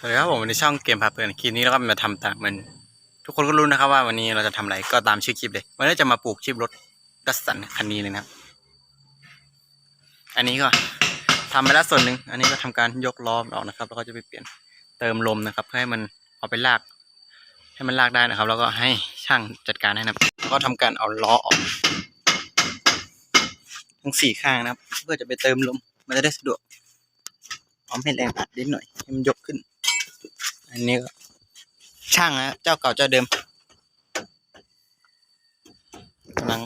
สวัสดีครับผมในช่องเกมพาเพลินคลิปนี้เราก็มาทำตามมัน ทุกคนก็รู้นะครับว่าวันนี้เราจะทำอะไรก็ตามชื่อคลิปเลยวันนี้จะมาปลูกชิปรถดัสสันคันนี้เลยนะครับอันนี้ก็ทำไปแล้วส่วนหนึ่งอันนี้ก็ทำการยกล้อมออกนะครับ แล้วก็จะไปเปลี่ยนเติมลมนะครับ เพื่อให้มันเอาไปลาก ให้มันลากได้นะครับ แล้วก็ให้ช่างจัดการให้นะครับแล้วก็ทำการเอาล้อออก ทั้งสี่ข้างนะครับ เพื่อจะไปเติมลมมันจะได้สะดวกพร้อมให้แรงอัดนิดหน่อยให้มันยกขึ้น อันนี้ช่างนะเจ้าเก่าเจ้าเดิมกำลัง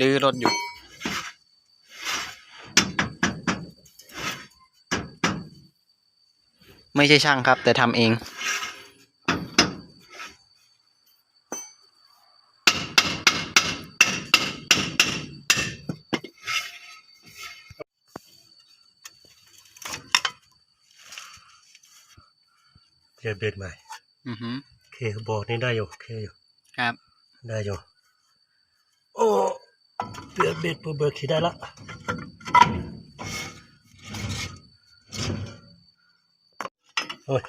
ลื้อรถอยู่ไม่ใช่ช่างครับ แต่ทำเอง เปลี่ยนเบ็ดใหม่อือฮึโอเคบอกนี่ได้อยู่โอเคอยู่ครับ ได้อยู่โอ้เปลี่ยนเบ็ดเปิดเบิกขี่ได้ละโอ้ย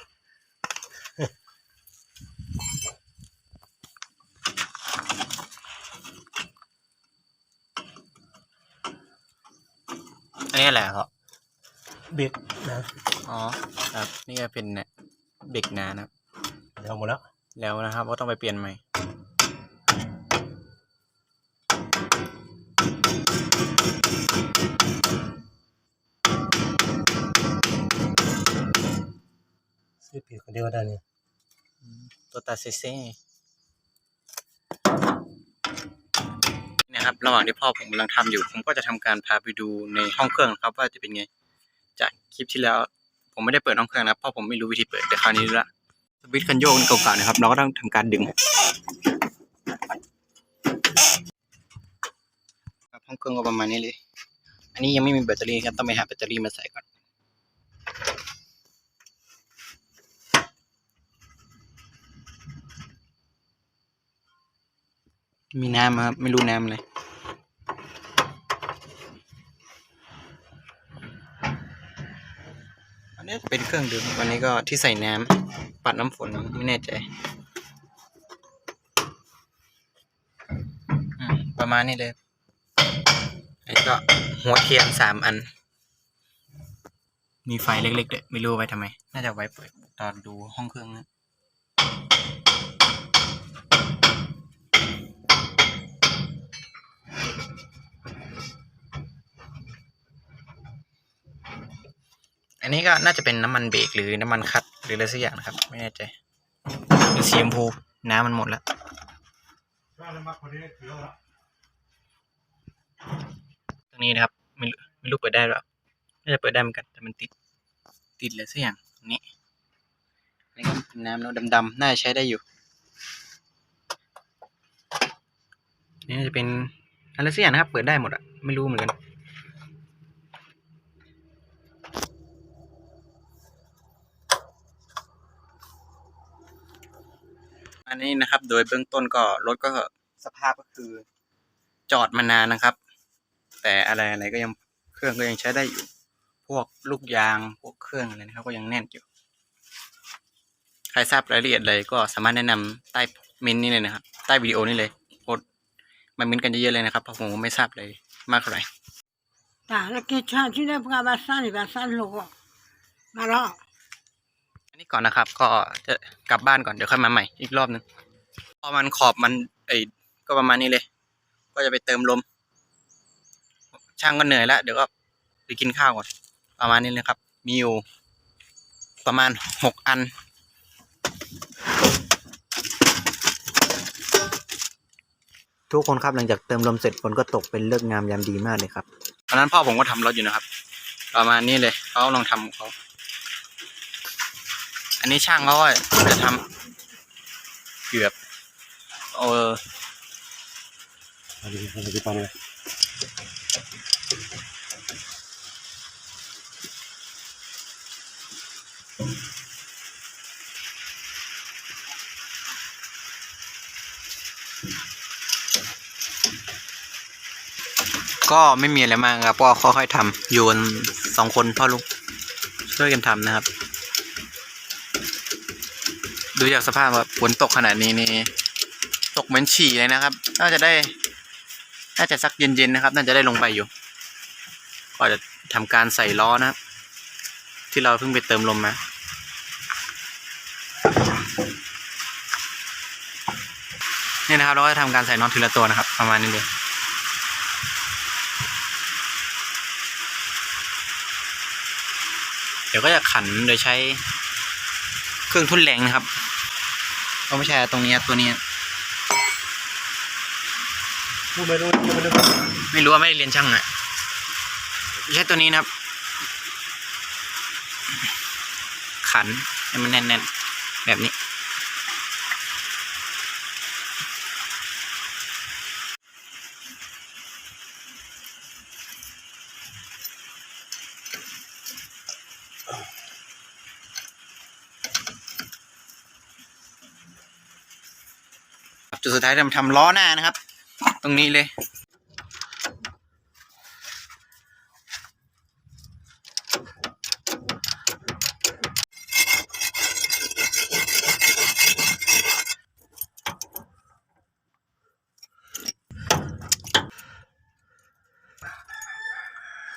อันนี้อะไรครับเบ็ดนะ อ๋อ ครับ นี่ก็เป็นเนี่ย เบรกหนานะครับเดี๋ยวหมดแล้ว แล้วนะครับก็ต้องไปเปลี่ยนใหม่ซื้อเปลี่ยนคนเดียวก็ได้เนี่ยตัวตาเซเซ่นะครับ ระหว่างที่พ่อผมกำลังทำอยู่ ผมก็จะทำการพาไปดูในห้องเครื่องครับ ว่าจะเป็นไง จากคลิปที่แล้ว ผมไม่ได้เปิดห้องเครื่องนะเพราะผมไม่รู้วิธีเปิดแต่คราวนี้รู้ละสวิตช์คันโยกเก่าๆนะครับ เราก็ต้องทำการดึงครับห้องเครื่องก็ประมาณนี้เลย อันนี้ยังไม่มีแบตเตอรี่ครับต้องไปหาแบตเตอรี่มาใส่ก่อนมีน้ำครับ ไม่รู้น้ำอะไรอันนี้ เป็นเครื่องดื่มวันนี้ก็ที่ใส่น้ำปัดน้ำฝนไม่แน่ใจประมาณนี้เลยอันนี้ก็หัวเทียนสามอัน มีไฟเล็กๆด้วยไม่รู้ไว้ทำไม น่าจะไว้เปิดตอนดูห้องเครื่องนะ อันนี้ก็น่าจะเป็นน้ำมันเบรกหรือน้ำมันคัดหรืออะไรสักอย่างนะครับ ไม่แน่ใจหรือสีชมพูน้ำมันหมดแล้วตรงนี้นะครับไม่รู้ไม่รู้เปิดได้หรอเปล่าน่าจะเปิดได้เหมือนกัน แต่มันติดติดอะไรสักอย่างตรงนี้นนี่ก็เป็นน้ำแล้วดำๆน่าจะใช้ได้อยู่นี่น่าจะเป็นอะไรสักอย่างนะครับ เปิดได้หมดอะไม่รู้เหมือนกัน นนี้นะครับ โดยเบื้องต้นก็รถก็สภาพก็คือ จอดมานานนะครับ แต่อะไรอะไรก็ยังเครื่องก็ยังใช้ได้อยู่ พวกลูกยางพวกเครื่องอะไรนะครับ ก็ยังแน่นอยู่ ใครทราบรายละเอียดเลยก็สามารถแนะนำใต้เมนนี้เลยนะครับ ใต้วิดีโอนี้เลยโพสมาเมนกันเยอะๆเลยนะครับเพราะผมไม่ทราบเลยมากเท่าไหร่ Ah, la che c'ha, ci deve pagare passare, passare loro. Ma no, อัน นี้ก่อนนะครับ ก็จะกลับบ้านก่อนเดี๋ยวค่อยมาใหม่อีกรอบนึงพอมันขอบมันไอ้ก็ประมาณนี้เลย ก็จะไปเติมลม ช่างก็เหนื่อยแล้วเดี๋ยวก็ไปกินข้าวก่อน ประมาณนี้เลยครับ มีอยู่ประมาณหกอันทุกคนครับหลังจากเติมลมเสร็จฝนก็ตกเป็นเลิกงามยามดีมากเลยครับตอนนั้นพ่อผมก็ทำรถอยู่นะครับ ประมาณนี้เลยเขาลองทำของเขา อันนี้ช่างเขาก็จะทำเกือบเออเอาดีเอาดีปันเลยก็ไม่มีอะไรมากครับก็ค่อยๆทำโยนสองคนพ่อลูกช่วยกันทำนะครับ ดูจากสภาพว่าฝนตกขนาดนี้นี่ตกเหมือนฉี่เลยนะครับ น่าจะได้ น่าจะสักเย็นๆนะครับ น่าจะได้ลงไปอยู่ ก็จะทำการใส่ล้อนะครับ ที่เราเพิ่งไปเติมลมมาเนี่ยนะครับ เราก็จะทำการใส่น็อตทีละตัวนะครับ ประมาณนี้เลยเดี๋ยวก็จะขันโดยใช้เครื่องทุ่นแรงนะครับ ก็ไม่ใช่ตรงนี้ตัวนี้รู้ไม่รู้ไหมรู้ไม่รู้ว่าไม่ได้เรียนช่างอะใช่ตัวนี้นะครับ ขันให้มันแน่นๆแบบนี้ จุดสุดท้ายทำทำล้อหน้านะครับ ตรงนี้เลย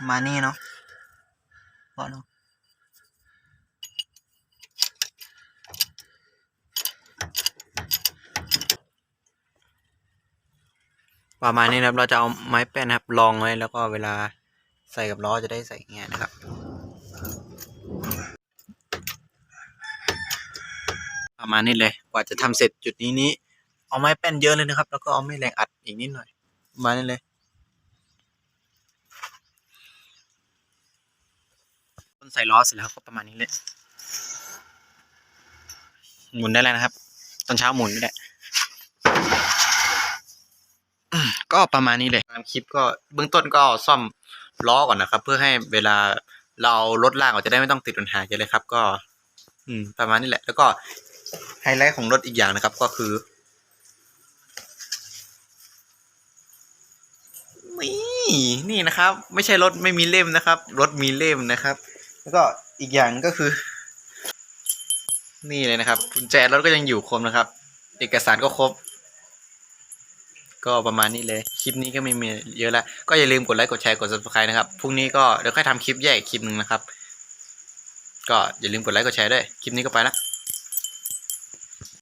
มานี่เนาะก็เนาะ ประมาณนี้นะครับ เราจะเอาไม้แป้นนะครับรองไว้แล้วก็เวลาใส่กับล้อจะได้ใส่เงี้ยนะครับ ประมาณนี้เลยกว่าจะทำเสร็จจุดนี้นี้ เอาไม้แป้นเยอะเลยนะครับ แล้วก็เอาไม้แรงอัดอีกนิดหน่อยประมาณนี้เลยต้นใส่ล้อเสร็จแล้วก็ประมาณนี้เลยหมุนได้แล้วนะครับ ตอนเช้าหมุนไม่ได้ ก็ประมาณนี้เลยตามคลิปก็เบื้องต้นก็ซ่อมล้อก่อนนะครับ เพื่อให้เวลาเราเอารถลากออกจะได้ไม่ต้องติดปัญหาเยอะเลยครับ ก็ อืม ประมาณนี้แหละ แล้วก็ไฮไลท์ของรถอีกอย่างนะครับ ก็คือนี่นี่นะครับ ไม่ใช่รถไม่มีเล่มนะครับ รถมีเล่มนะครับ แล้วก็อีกอย่างก็คือ นี่เลยนะครับกุญแจรถก็ยังอยู่ครบนะครับ เอกสารก็ครบ ก็ประมาณนี้เลย คลิปนี้ก็ไม่มีเยอะแล้ว ก็อย่าลืมกดไลค์ กดแชร์ กด subscribe นะครับ พรุ่งนี้ก็เดี๋ยวค่อยทำคลิปแยกอีกคลิปหนึ่งนะครับ ก็อย่าลืมกดไลค์ กดแชร์ด้วย คลิปนี้ก็ไปละ